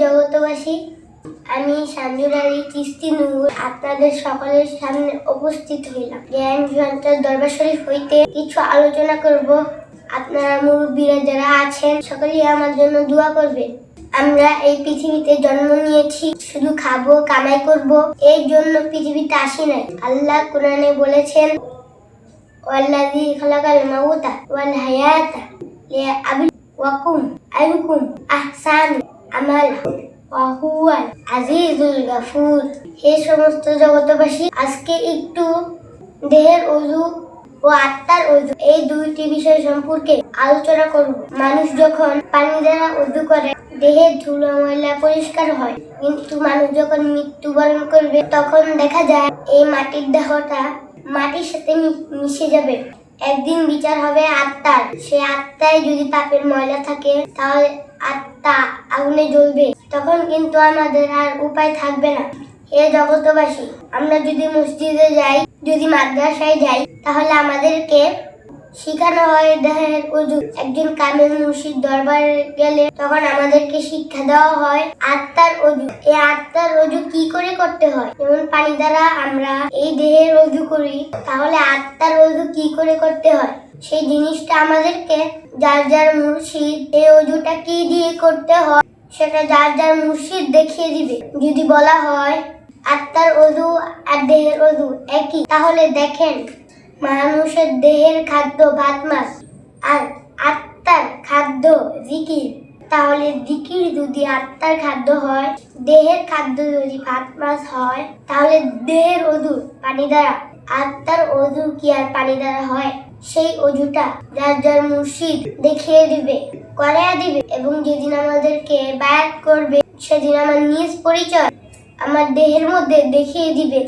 জগতবাসী আমি আলী আপনাদের সকলের সামনে উপস্থিত হইলাম। জ্ঞান সঞ্চার দরবার শরীফ হইতে কিছু আলোচনা করব। আপনারা মুরব্বীরা যারা আছেন, সকলেই আমার জন্য দোয়া করবেন। আমরা এই পৃথিবীতে জন্ম নিয়েছি, শুধু খাব, কামাই করব এই জন্য পৃথিবীতে আসি নাই। আল্লাহ কোরআনে বলেছেন খালাকাল মাউতা ওয়াল হায়াতা আইয়ুকুম আহসানু আমালা ওয়া হুয়াল আজিজুল গাফুর হে সমস্ত জগতবাসী আজকে একটু দেহের অজু ও আত্মার অজু এই দুইটি বিষয় সম্পর্কে আলোচনা করব। মানুষ যখন পানি দ্বারা অজু করে, দেহের ধুলো ময়লা পরিষ্কার হয়। কিন্তু মানুষ যখন মৃত্যুবরণ করবে, তখন দেখা যায় এই মাটির দেহটা মাটির সাথে মিশে যাবে। একদিন বিচার হবে আত্মার। সে আত্মায় যদি পাপের ময়লা থাকে, তাহলে আত্মা আগুনে জ্বলবে। তখন কিন্তু আমাদের আর উপায় থাকবে না। হে জগতবাসী আমরা যদি মসজিদে যাই, যদি মাদ্রাসায় যাই, তাহলে আমাদেরকে শিখানো হয় দেহের অজু একজন কামেল মুর্শিদ দরবারে গেলে তখন আমাদেরকে শিক্ষা দেওয়া হয় আত্মার অজু। এই আত্মার অজু কি করে করতে হয়? যেমন পানি দ্বারা আমরা এই দেহের অজু করি, তাহলে আত্মার অজু কি করে করতে হয়? সেই জিনিসটা আমাদেরকে যার যার মুর্শিদ এই অজুটা কি দিয়ে করতে হয়, সেটা যার যার মুর্শিদ দেখিয়ে দিবে। যদি বলা হয়, আত্মার অজু আর দেহের অজু একই, তাহলে দেখেন, মানুষের দেহের খাদ্য ভাত মাছ, আর আত্মার খাদ্য জিকির। তাহলে জিকির যদি আত্মার খাদ্য হয়, দেহের খাদ্য যদি ভাত মাছ হয়, তাহলে দেহের অজু পানি দ্বারা। আত্মার অজু কি আর পানি দ্বারা হয়? সেই অজুটা যার যার মুর্শিদ দেখিয়ে দিবে, করাইয়া দিবে এবং যেদিন আমাদেরকে বায়াত করবে, সেদিন আমার নিজ পরিচয় আমার দেহের মধ্যে দেখিয়ে দিবে।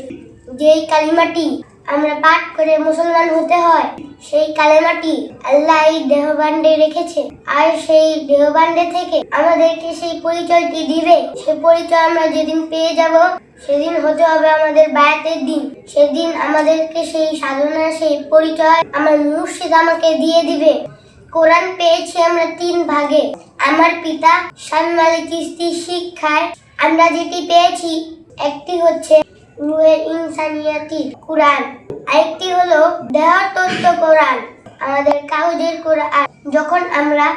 যে কালিমাটি আমরা পাঠ করে মুসলমান হতে হয়। সেই কালেমাটি আল্লাহ এই দেহবান্ডে রেখেছে। আর সেই দেহবান্ডে থেকে আমাদেরকে সেই পরিচয়টি দিবে। সেই পরিচয় আমরা যেদিন পেয়ে যাব, সেদিন হতে হবে আমাদের বায়াতের দিন। সেদিন আমাদেরকে সেই সাধনা সেই পরিচয় আমার মুর্শিদ আমাকে দিয়ে দিবে। কোরআন পেয়েছি আমরা তিন ভাগে। আমার পিতা স্বামী মালিক চিস্তির শিক্ষায় আমরা যেটি পেয়েছি, একটি হচ্ছে রুহে ইনসানিয়াতির কোরআন। আরেকটি হলো দেহতত্ত্ব কোরআন, আমাদের কাগজের কোরআন। যখন আমরা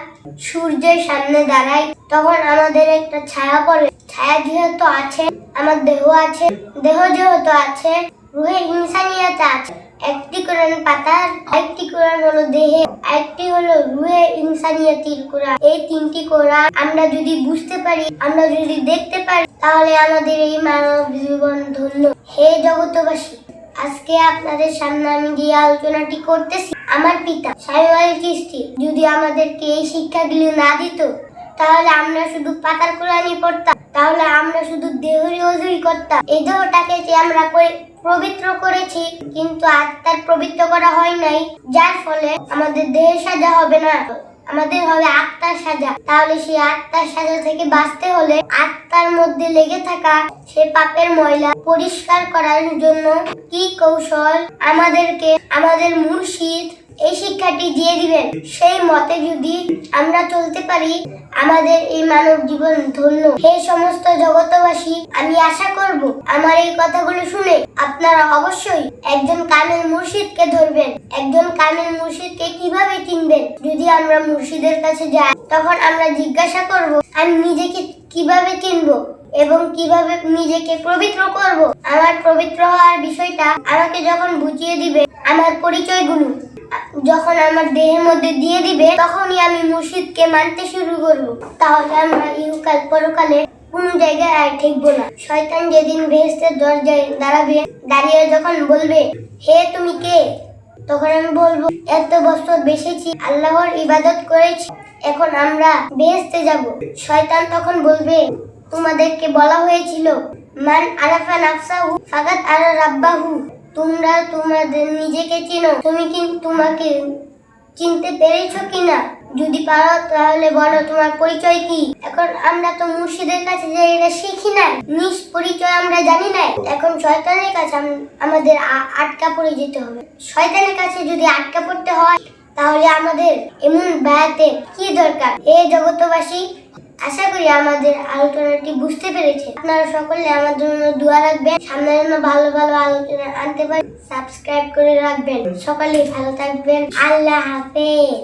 সূর্যের সামনে দাঁড়াই, তখন আমাদের একটা ছায়া পড়ে। ছায়া যেহেতু আছে, আমার দেহ আছে, দেহ যেহেতু আছে, রুহে ইনসানিয়াতে আছে। একটি কোরআন পাতার একটি কোরআন হলো দেহে একটি হলো রুহে ইনসানিয়াতির কোরআন। এই তিনটি কোরআন আমরা যদি বুঝতে পারি, আমরা যদি দেখতে পারি, তাহলে আমাদের এই মানব জীবন ধন্য হে জগতবাসী আজকে আপনাদের সামনে আমি যে আলোচনাটি করতেছি, আমার পিতা সাহেব কিস্তি, যদি আমাদেরকে এই শিক্ষাগুলি না দিত, তাহলে আমরা শুধু পাতার কোরআনই পড়তাম, তাহলে আমরা শুধু দেহরি অজুই করতাম। এই দেহটাকে যে আমরা পরি- পবিত্র করেছি, কিন্তু আত্মার পবিত্র করা হয় নাই, যার ফলে আমাদের দেহের সাজা হবে না। আমাদের হবে আত্মার সাজা। তাহলে সেই আত্মার সাজা থেকে বাঁচতে হলে আত্মার মধ্যে লেগে থাকা সে পাপের ময়লা পরিষ্কার করার জন্য কি কৌশল আমাদেরকে আমাদের মুর্শিদ এই শিক্ষাটি দিয়ে দিবেন? সেই মতে যদি আমরা চলতে পারি আমাদের এই মানব জীবন ধন্য। হে সমস্ত জগতবাসী আমি আশা করব আমার এই কথাগুলো শুনে আপনারা অবশ্যই একজন কামেল মুর্শিদকে ধরবেন। একজন কামেল মুর্শিদকে কীভাবে চিনবেন? যদি আমরা মুর্শিদের কাছে যাই, তখন আমরা জিজ্ঞাসা করব, আমি নিজেকে কীভাবে চিনবো এবং কীভাবে নিজেকে পবিত্র করব? আমার পবিত্র হওয়ার বিষয়টা আমাকে যখন বুঝিয়ে দিবে, আমার পরিচয়গুলো যখন আমার দেহের মধ্যে দিয়ে দিবে, তখনই আমি মুর্শিদকে মানতে শুরু করব। তাহলে আমরা ইহকাল পরকালে কোন জায়গায় আর ঠেকবো না। শয়তান যেদিন বেহেস্তের দরজায় দাঁড়াবে, দাঁড়িয়ে যখন বলবে, হে, তুমি কে? তখন আমি বলব, এত বছর বেসেছি আল্লাহর ইবাদত করেছি, এখন আমরা বেহেস্তে যাব। শয়তান তখন বলবে, তোমাদেরকে বলা হয়েছিল, মান আরাফা নাফসাহু ফাকাত আরা রাব্বাহু। তোমরা তোমাদের নিজেকে চিনো। তুমি কি তোমাকে চিনতে পেরেছ কিনা? যদি পারো তাহলে বলো, তোমার পরিচয় কি? এখন আমরা তো মুর্শিদের কাছে যে এটা শিখি না নিজ পরিচয় আমরা জানি না এখন শয়তানের কাছে আমাদের আটকা পড়ে যেতে হবে। শয়তানের কাছে যদি আটকা পড়তে হয়, তাহলে আমাদের এমন বায়াতে কি দরকার? এ জগতবাসী আশা করি আমাদের আলোচনাটি বুঝতে পেরেছে আপনারা সকলে আমার জন্য দোয়া রাখবেন। সামনে যেন ভালো ভালো আলোচনা আনতে পারেন সাবস্ক্রাইব করে রাখবেন। সকলে ভালো থাকবেন। আল্লাহ হাফেজ।